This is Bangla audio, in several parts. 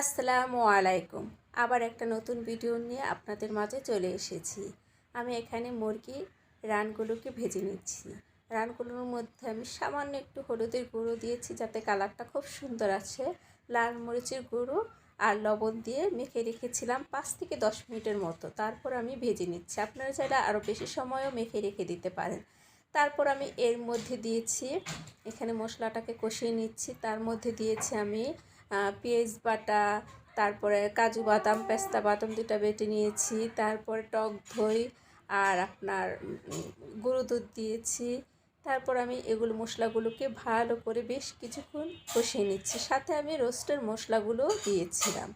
আসসালামু আলাইকুম। আবার একটা নতুন ভিডিও নিয়ে আপনাদের মাঝে চলে এসেছি। আমি এখানে মুরগি রানগুলোকে ভেজে নিচ্ছি। রানগুলোর মধ্যে আমি সামান্য একটু হলুদের গুঁড়ো দিয়েছি যাতে কালারটা খুব সুন্দর আছে। লাল মরিচের গুঁড়ো আর লবণ দিয়ে মেখে রেখেছিলাম পাঁচ থেকে দশ মিনিটের মতো। তারপর আমি ভেজে নিচ্ছি। আপনারা চাইলে আরও বেশি সময়ও মেখে রেখে দিতে পারেন। তারপর আমি এর মধ্যে দিয়েছি, এখানে মশলাটাকে কষিয়ে নিচ্ছি। তার মধ্যে দিয়েছি আমি পেঁয়াজ বাটা, তারপরে কাজু বাদাম, পেস্তা বাদাম দুটা বেটে নিয়েছি, তারপরে টক ধই আর আপনার গুঁড়ো দুধ দিয়েছি। তারপর আমি এগুলো মশলাগুলোকে ভালো করে বেশ কিছুক্ষণ কষিয়ে নিচ্ছি। সাথে আমি রোস্টের মশলাগুলো দিয়েছিলাম,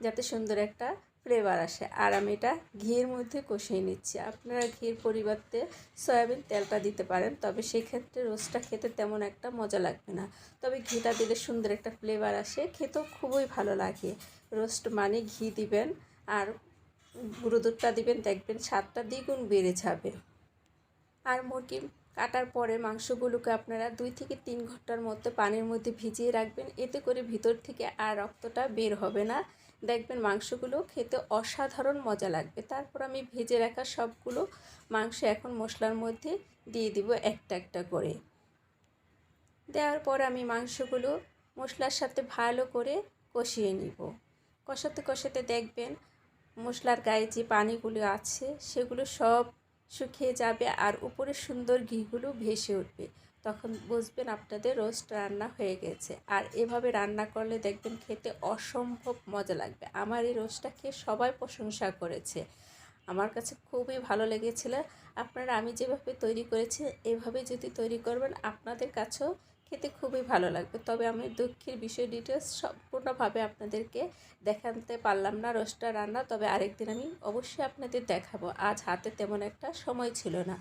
যাতে সুন্দর একটা ফ্লেভার আসে। আর আমি এটা ঘিয়ের মধ্যে কষিয়ে নিচ্ছি। আপনারা ঘির পরিবর্তে সয়াবিন তেলটা দিতে পারেন, তবে সেক্ষেত্রে রোস্টটা খেতে তেমন একটা মজা লাগবে না। তবে ঘিটা দিলে সুন্দর একটা ফ্লেভার আসে, খেতেও খুবই ভালো লাগে। রোস্ট মানে ঘি দিবেন, আর গুঁড়ো দুধটা দিবেন, দেখবেন স্বাদটা দ্বিগুণ বেড়ে যাবে। আর মুরগি কাটার পরে মাংসগুলোকে আপনারা দুই থেকে তিন ঘণ্টার মধ্যে পানির মধ্যে ভিজিয়ে রাখবেন, এতে করে ভিতর থেকে আর রক্তটা বের হবে না। দেখবেন মাংসগুলো খেতে অসাধারণ মজা লাগবে। তারপর আমি ভেজে রাখা সবগুলো মাংস এখন মশলার মধ্যে দিয়ে দিব একটা একটা করে। দেওয়ার পর আমি মাংসগুলো মশলার সাথে ভালো করে কষিয়ে নিব। কষাতে কষাতে দেখবেন মশলার গায়ে যে পানিগুলো আছে সেগুলো সব শুকিয়ে যাবে আর উপরে সুন্দর ঘিগুলো ভেসে উঠবে। তখন বুঝবেন আপনাদের রোস্ট রান্না হয়ে গেছে। আর এভাবে রান্না করলে দেখবেন খেতে অসম্ভব মজা লাগবে। আমার এই রোস্টটা খেয়ে সবাই প্রশংসা করেছে। আমার কাছে খুবই ভালো লেগেছিল। আপনারা আমি যেভাবে তৈরি করেছি, এভাবে যদি তৈরি করবেন, আপনাদের কাছেও খেতে খুবই ভালো লাগবে। তবে আমি দুঃখের বিষয় ডিটেলস সম্পূর্ণভাবে আপনাদেরকে দেখাতে পারলাম না রোস্টটা রান্না। তবে আরেকদিন আমি অবশ্যই আপনাদের দেখাবো। আজ হাতে তেমন একটা সময় ছিল না।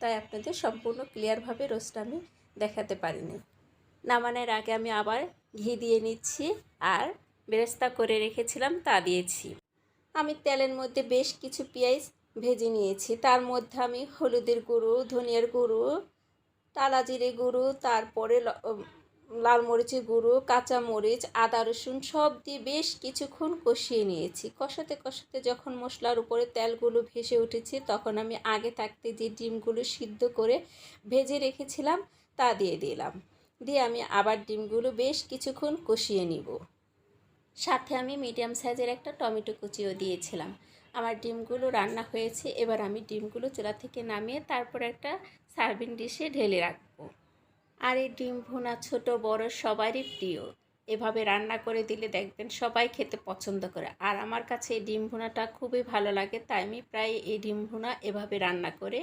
তাই আপনাদের সম্পূর্ণ ক্লিয়ারভাবে রোস্ট আমি দেখাতে পারিনি। নামানোর আগে আমি আবার ঘি দিয়ে নিচ্ছি আর বেরেস্তা করে রেখেছিলাম তা দিয়েছি। আমি তেলের মধ্যে বেশ কিছু পেঁয়াজ ভেজে নিয়েছি। তার মধ্যে আমি হলুদের গুঁড়ো, ধনিয়ার গুঁড়ো টালা জিরে গুঁড়ো, তারপরে লাল মরিচের গুঁড়ো, কাঁচা মরিচ, আদা রসুন সব দিয়ে বেশ কিছুক্ষণ কষিয়ে নিয়েছি। কষাতে কষাতে যখন মশলার উপরে তেলগুলো ভেসে উঠেছে, তখন আমি আগে থাকতে যে ডিমগুলো সিদ্ধ করে ভেজে রেখেছিলাম, তা দিয়ে দিলাম। দিয়ে আমি আবার ডিমগুলো বেশ কিছুক্ষণ কষিয়ে নিব। সাথে আমি মিডিয়াম সাইজের একটা টমেটো কুচিও দিয়েছিলাম। আমার ডিমগুলো রান্না হয়েছে, এবার আমি ডিমগুলো চুলা থেকে নামিয়ে তারপর একটা সার্ভিং ডিশে ঢেলে রাখব। আর এই ডিম ভুনা ছোট বড় সবারই প্রিয়। এভাবে রান্না করে দিলে দেখবেন সবাই খেতে পছন্দ করে। আর আমার কাছে এই ডিম ভুনাটা খুবই ভালো লাগে, তাই আমি প্রায় এই ডিম ভুনা এভাবে রান্না করে।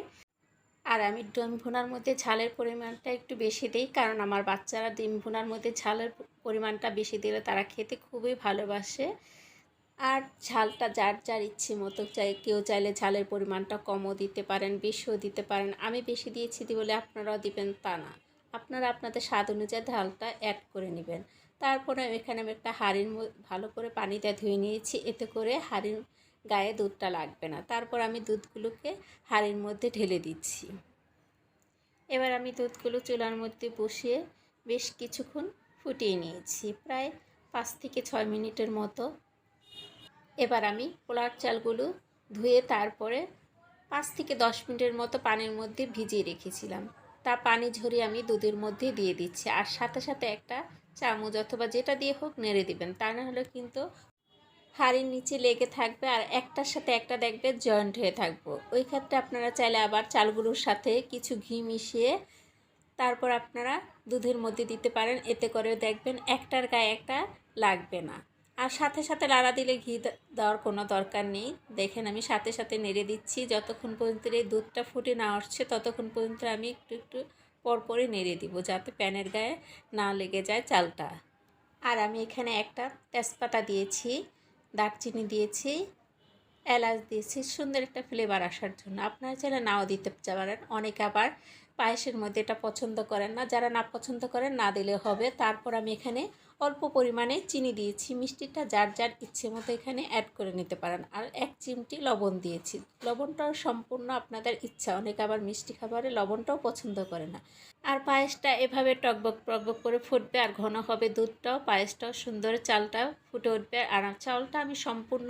আর আমি ডিম ভুনার মধ্যে ঝালের পরিমাণটা একটু বেশি দিই, কারণ আমার বাচ্চারা ডিম ভুনার মধ্যে ঝালের পরিমাণটা বেশি দিলে তারা খেতে খুবই ভালোবাসে। আর ঝালটা যার যার ইচ্ছে মতো চাই, কেউ চাইলে ঝালের পরিমাণটা কমও দিতে পারেন, বেশিও দিতে পারেন। আমি বেশি দিয়েছি বলে আপনারাও দিবেন তা না। আপনারা আপনাদের স্বাদ অনুযায়ী ঝালটা অ্যাড করে নেবেন। তারপরে এখানে আমি একটা হাঁড়ির ভালো করে পানিটা ধুয়ে নিয়েছি। এতে করে হাঁড়ির গায়ে দুধটা লাগবে না। তারপর আমি দুধগুলোকে হাঁড়ির মধ্যে ঢেলে দিচ্ছি। এবার আমি দুধগুলো চুলার মধ্যে বসিয়ে বেশ কিছুক্ষণ ফুটিয়ে নিয়েছি। প্রায় পাঁচ থেকে ছয় মিনিটের মতো। এবার আমি পোলার চালগুলো ধুয়ে তারপরে পাঁচ থেকে দশ মিনিটের মতো পানির মধ্যে ভিজিয়ে রেখেছিলাম। তা পানি ঝরিয়ে আমি দুধের মধ্যে দিয়ে দিচ্ছি। আর সাথে সাথে একটা চামচ অথবা যেটা দিয়ে হোক নেড়ে দিবেন। তা না হলে কিন্তু হাড়ির নিচে লেগে থাকবে আর একটার সাথে একটা দেখবে জয়েন্ট হয়ে থাকব। ওই ক্ষেত্রে আপনারা চাইলে আবার চালগুলোর সাথে কিছু ঘি মিশিয়ে তারপর আপনারা দুধের মধ্যে দিতে পারেন। এতে করে দেখবেন একটার গায়ে একটা লাগবে না। আর সাথে সাথে লাড়া দিলে ঘি দেওয়ার কোনো দরকার নেই। দেখেন আমি সাথে সাথে নেড়ে দিচ্ছি। যতক্ষণ পর্যন্ত এই দুধটা ফুটে না আসছে, ততক্ষণ পর্যন্ত আমি একটু একটু পরপরই নেড়ে দিব যাতে প্যানের গায়ে না লেগে যায় চালটা। আর আমি এখানে একটা তেজপাতা দিয়েছি, দারচিনি দিয়েছি, এলাচ দিয়েছি। সুন্দর একটা ফ্লেভার আসার জন্য। আপনারা চাইলে নাও দিতে পারেন। অনেকে আবার পায়েসের মধ্যে এটা পছন্দ করেন না। যারা না পছন্দ করেন, না দিলে হবে। তারপর আমি এখানে অল্প পরিমাণে চিনি দিয়েছি। মিষ্টিটা যার যার ইচ্ছে মতো এখানে অ্যাড করে নিতে পারেন। আর এক চিমটি লবণ দিয়েছি। লবণটাও সম্পূর্ণ আপনাদের ইচ্ছা। অনেকে আবার মিষ্টি খাবারে লবণটাও পছন্দ করে না। আর পায়েসটা এভাবে টকবক টকবক করে ফুটবে আর ঘন হবে দুধটাও। পায়েসটাও সুন্দর চালটাও ফুটে উঠবে। আর চালটা আমি সম্পূর্ণ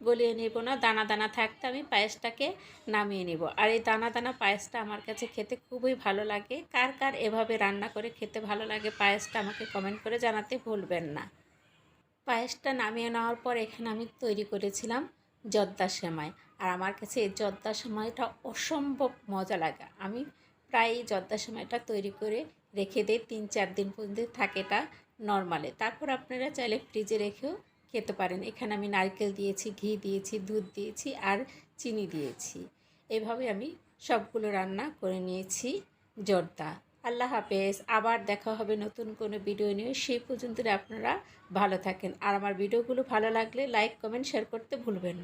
গলিয়ে নেব না, দানা দানা থাকতে আমি পায়েসটাকে নামিয়ে নেব। আর এই দানা দানা পায়েসটা আমার কাছে খেতে খুবই ভালো লাগে। কার কার এভাবে রান্না করে খেতে ভালো লাগে পায়েসটা আমাকে কমেন্ট করে জানাতে ভুলবেন না। পায়েসটা নামিয়ে নেওয়ার পর এখানে আমি তৈরি করেছিলাম জর্দা সেমাই। আর আমার কাছে এই জর্দা সেমাইটা অসম্ভব মজা লাগে। আমি প্রায় এই জর্দা সেমাইটা তৈরি করে রেখে দিই, তিন চার দিন পর্যন্ত থাকে এটা নর্মালে। তারপর আপনারা চাইলে ফ্রিজে রেখেও খেতে পারেন। এখানে আমি নারকেল দিয়েছি, ঘি দিয়েছি, দুধ দিয়েছি আর চিনি দিয়েছি। এভাবে আমি সবগুলো রান্না করে নিয়েছি জর্দা। আল্লাহ হাফেজ, আবার দেখা হবে নতুন কোনো ভিডিও নিয়ে। সেই পর্যন্ত আপনারা ভালো থাকেন। আর আমার ভিডিওগুলো ভালো লাগলে লাইক, কমেন্ট, শেয়ার করতে ভুলবেন না।